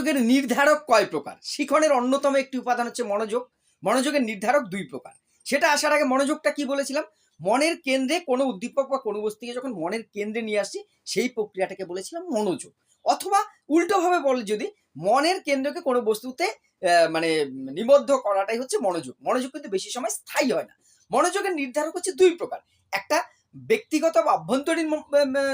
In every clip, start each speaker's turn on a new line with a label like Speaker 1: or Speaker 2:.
Speaker 1: মনোযোগের নির্ধারক কয় প্রকার? শিখনের অন্যতম একটি উপাদান হচ্ছে মনোযোগ। মনোযোগের নির্ধারক দুই প্রকার। সেটা আসার আগে মনোযোগটা কি বলেছিলাম? মনের কেন্দ্রে কোনো উদ্দীপক বা কোনো বস্তুকে যখন মনের কেন্দ্রে নিয়ে আসছি সেই প্রক্রিয়াটাকে বলেছিলাম মনোযোগ। অথবা উল্টোভাবে বলে যদি মনের কেন্দ্রকে কোনো বস্তুতে মানে নিবদ্ধ করাটাই হচ্ছে মনোযোগ। মনোযোগ কিন্তু বেশি সময় স্থায়ী হয় না। মনোযোগের নির্ধারক হচ্ছে দুই প্রকার। একটা ব্যক্তিগত বা উম,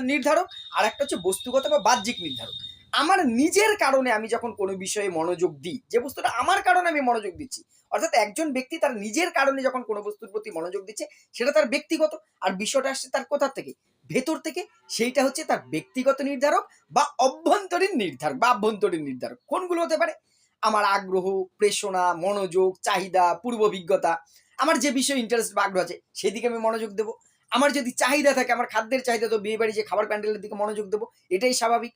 Speaker 1: নির্ধারক আর একটা হচ্ছে বস্তুগত বা বাহ্যিক নির্ধারক। আমার নিজের কারণে আমি যখন কোনো বিষয়ে মনোযোগ দিই, যে বস্তুটা আমার কারণে আমি মনোযোগ দিচ্ছি, অর্থাৎ একজন ব্যক্তি তার নিজের কারণে যখন কোনো বস্তুর প্রতি মনোযোগ দিচ্ছে, সেটা তার ব্যক্তিগত, আর বিষয়টা আসছে তার কোথার থেকে? ভেতর থেকে। সেইটা হচ্ছে তার ব্যক্তিগত নির্ধারক বা অভ্যন্তরীণ নির্ধারক বা আভ্যন্তরীণ নির্ধারক। কোনগুলো হতে পারে? আমার আগ্রহ, প্রেষণা, মনোযোগ, চাহিদা, পূর্ব অভিজ্ঞতা, আমার যে বিষয়ে ইন্টারেস্ট বা আগ্রহ আছে, সেদিকে আমি মনোযোগ দেবো। আমার যদি চাহিদা থাকে, আমার খাদ্যের চাহিদা, তো বিয়ে বাড়ি যে খাবার প্যান্ডেলের দিকে মনোযোগ দেবো, এটাই স্বাভাবিক।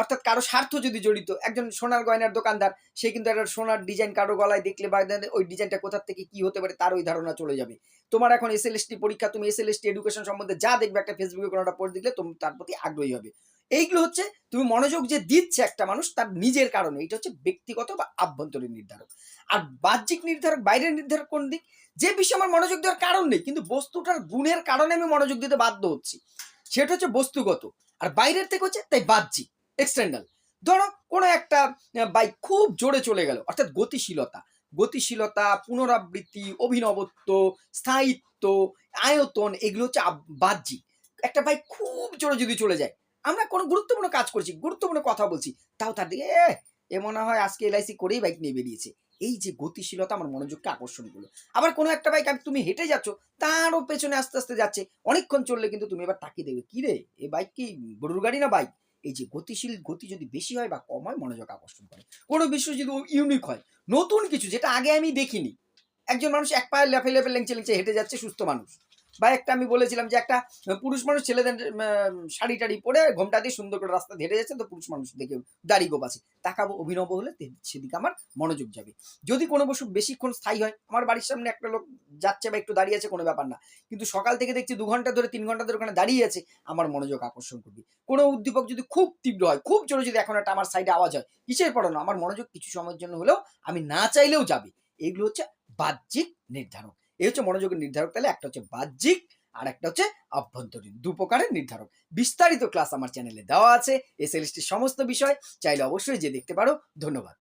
Speaker 1: অর্থাৎ কারও স্বার্থ যদি জড়িত, একজন সোনার গয়নার দোকানদার, সে কিন্তু একটা সোনার ডিজাইন কারও গলায় দেখলে বা ওই ডিজাইনটা কোথার থেকে কি হতে পারে তার ওই ধারণা চলে যাবে। তোমার এখন এস পরীক্ষা, তুমি এস এডুকেশন সম্বন্ধে যা দেখবে একটা ফেসবুকে কোনোটা পড়ে দেখলে, তুমি তার প্রতি আগ্রহী হবে। এইগুলো হচ্ছে, তুমি মনোযোগ যে দিচ্ছে একটা মানুষ তার নিজের কারণে, এটা হচ্ছে ব্যক্তিগত বা আভ্যন্তরীণ নির্ধারক। আর বাহ্যিক নির্ধারক, বাইরের নির্ধারক কোন দিক? যে বিষয়ে আমার মনোযোগ দেওয়ার কারণ নেই, কিন্তু বস্তুটার গুণের কারণে আমি মনোযোগ দিতে বাধ্য হচ্ছি, সেটা হচ্ছে বস্তুগত। আর বাইরের থেকে হচ্ছে, তাই বাহ্যিক। এক্সটার্নাল ধরো কোনো একটা বাইক খুব জোরে চলে গেল অর্থাৎ গতিশীলতা। গতিশীলতা পুনরাবৃত্তি অভিনবত্ব স্থায়িত্ব আয়তন এগুলো হচ্ছে বাহ্যিক। একটা বাইক খুব জোরে যদি চলে যায় আমরা কোনো গুরুত্বপূর্ণ কাজ করছি গুরুত্বপূর্ণ কথা বলছি তাও তার দিকে "এ, মনে হয় আজকে এলআইসি করেই বাইক নিয়ে বেরিয়েছে। এই যে গতিশীলতা আমার মনোযোগকে আকর্ষণ করল। আবার কোনো একটা বাইক আমি তুমি হেঁটে যাচ্ছ তারও পেছনে আস্তে আস্তে যাচ্ছে অনেকক্ষণ চললে কিন্তু তুমি এবার তাকিয়ে দেবে কি রে এ বাইক কি গরুর গাড়ি না বাইক এই যে গতিশীল গতি যদি বেশি হয় বা কম হয়, মনোযোগ আকর্ষণ করে। কোনো বিষয় যদি ইউনিক হয়, নতুন কিছু, যেটা আগে আমি দেখিনি, একজন মানুষ এক পায়ে লেফে লেফে লেংচে লেংচে হেঁটে যাচ্ছে, সুস্থ মানুষ। বা একটা আমি বলেছিলাম যে একটা পুরুষ মানুষ ছেলেদের শাড়ি টাড়ি পরে ঘোমটা দিয়ে সুন্দর করে রাস্তা হেঁটে যাচ্ছে তো পুরুষ মানুষ দেখে দাড়ি গোপ আছে। তাকাবো, অভিনব হলে সেদিকে আমার মনোযোগ যাবে। যদি কোনো বস্তু বেশিক্ষণ স্থায়ী হয়, আমার বাড়ির সামনে একটা লোক যাচ্ছে বা একটু দাঁড়িয়ে আছে, কোনো ব্যাপার না। কিন্তু সকাল থেকে দেখছি দু ঘণ্টা ধরে, তিন ঘণ্টা ধরে ওখানে দাঁড়িয়ে আছে, আমার মনোযোগ আকর্ষণ করবে। কোনো উদ্দীপক যদি খুব তীব্র হয়, খুব জোরে যদি এখন একটা আমার সাইডে আওয়াজ হয়, কিসের পড়ানো? আমার মনোযোগ কিছু সময়ের জন্য হলেও আমি না চাইলেও যাবে। এগুলো হচ্ছে বাহ্যিক নির্ধারক এই হচ্ছে মনোযোগের নির্ধারক, তাহলে একটা হচ্ছে বাহ্যিক আর একটা হচ্ছে অভ্যন্তরীণ দু প্রকারের নির্ধারক। বিস্তারিত ক্লাস আমার চ্যানেলে দেওয়া আছে এসএলএসটির সমস্ত বিষয়, চাইলে অবশ্যই যে দেখতে পারো। ধন্যবাদ।